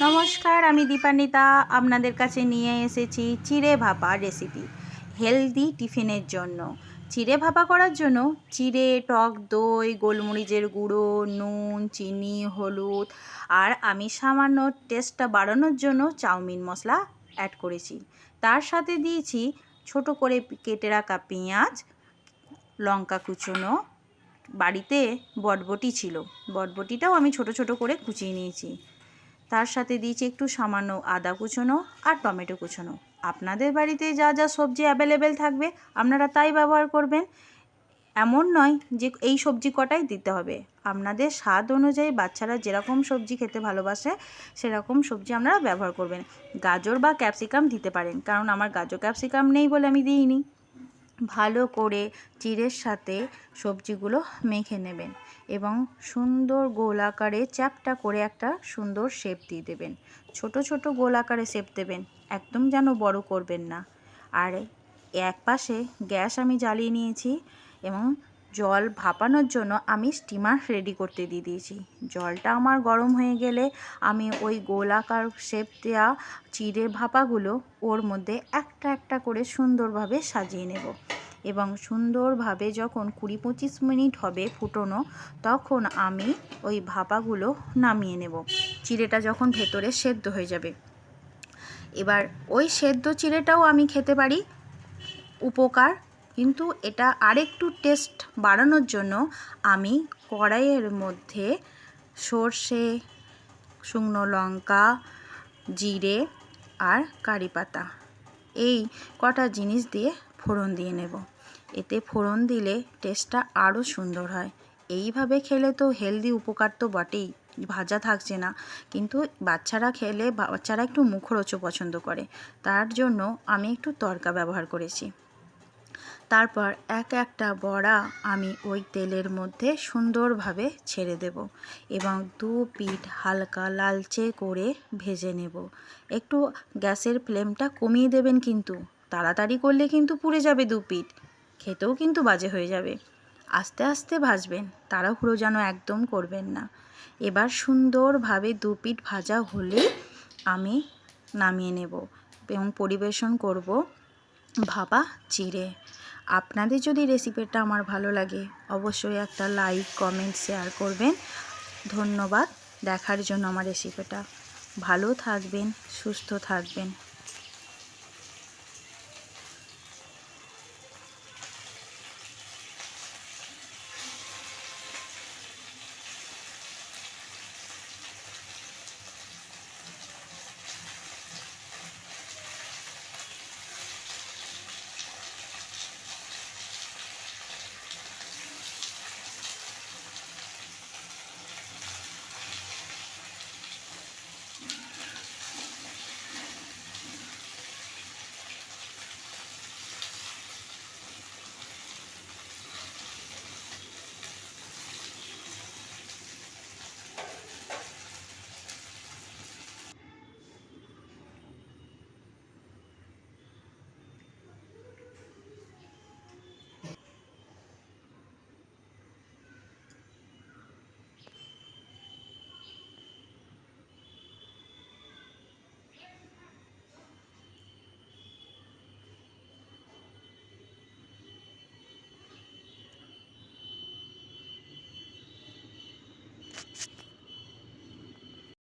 নমস্কার, আমি দীপান্বিতা। আপনাদের কাছে নিয়ে এসেছি চিড়ে ভাপা রেসিপি হেলদি টিফিনের জন্য। চিড়ে ভাপা করার জন্য চিড়ে, টক দই, গোলমরিচের গুঁড়ো, নুন, চিনি, হলুদ আর আমি সামান্য টেস্টটা বাড়ানোর জন্য চাউমিন মশলা অ্যাড করেছি। তার সাথে দিয়েছি ছোট করে কেটে রাখা পেঁয়াজ, লঙ্কা কুচোনো। বাড়িতে বটবটি ছিল। বটবটিটাও আমি ছোট ছোট করে কুচিয়ে নিয়েছি। তার সাথে দিয়েছি একটু সামান্য আদা কুচোনো আর টমেটো কুচোনো। আপনাদের বাড়িতে যা যা সবজি অ্যাভেলেবেল থাকবে, আপনারা তাই ব্যবহার করবেন। এমন নয় যে এই সবজি কটাই দিতে হবে। আপনাদের স্বাদ অনুযায়ী বাচ্চারা যেরকম সবজি খেতে ভালোবাসে, সেরকম সবজি আপনারা ব্যবহার করবেন। গাজর বা ক্যাপসিকাম দিতে পারেন, কারণ আমার গাজর ক্যাপসিকাম নেই বলে আমি দিইনি। ভালো করে চিড়ের সাথে সবজিগুলো মেখে নেবেন এবং সুন্দর গোল আকারে চ্যাপটা করে একটা সুন্দর শেপ দিয়ে দেবেন। ছোট ছোট গোল আকারে শেপ দেবেন, একদম যেন বড় করবেন না। আর এক পাশে গ্যাস আমি জ্বালিয়ে নিয়েছি এবং জল ভাপানোর জন্য আমি স্টিমার রেডি করতে দিয়ে দিয়েছি। জলটা আমার গরম হয়ে গেলে আমি ওই গোলাকার শেপ দেওয়া চিড়ে ভাপাগুলো ওর মধ্যে একটা একটা করে সুন্দরভাবে সাজিয়ে নেব। এবং সুন্দরভাবে যখন কুড়ি পঁচিশ মিনিট হবে ফুটোনো, তখন আমি ওই ভাপাগুলো নামিয়ে নেব। চিড়েটা যখন ভেতরে সেদ্ধ হয়ে যাবে। এবার ওই সেদ্ধ চিড়েটাও আমি খেতে পারি। উপকার কিন্তু এটা আরেকটু টেস্ট বাড়ানোর জন্য আমি কড়াইয়ের মধ্যে সর্ষে, শুকনো লঙ্কা, জিরে আর কারি পাতা এই কটা জিনিস দিয়ে ফোড়ন দিয়ে নেব। এতে ফোড়ন দিলে টেস্টটা আরও সুন্দর হয়। এইভাবে খেলে তো হেলদি উপকার তো বটেই, ভাজা থাকছে না। কিন্তু বাচ্চারা খেলে, বাচ্চারা একটু মুখরোচক পছন্দ করে। তার জন্য আমি একটু তরকা ব্যবহার করেছি। তারপর এক একটা বড়া আমি ওই তেলের মধ্যে সুন্দরভাবে ছেড়ে দেব এবং দু পিঠ হালকা লালচে করে ভেজে নেব। একটু গ্যাসের ফ্লেমটা কমিয়ে দেবেন কিন্তু, তাড়াতাড়ি করলে কিন্তু পুড়ে যাবে দু পিঠ, খেতেও কিন্তু বাজে হয়ে যাবে। আস্তে আস্তে ভাজবেন, তাড়াহুড়ো যেন একদম করবেন না। এবার সুন্দরভাবে দু পিঠ ভাজা হলে আমি নামিয়ে নেব এবং পরিবেশন করব ভাপা চিড়ে। আপনাদের যদি রেসিপিটা আমার ভালো লাগে, অবশ্যই একটা লাইক কমেন্ট শেয়ার করবেন। ধন্যবাদ। দেখার জন্য আমার রেসিপিটা ভালো থাকবেন, সুস্থ থাকবেন।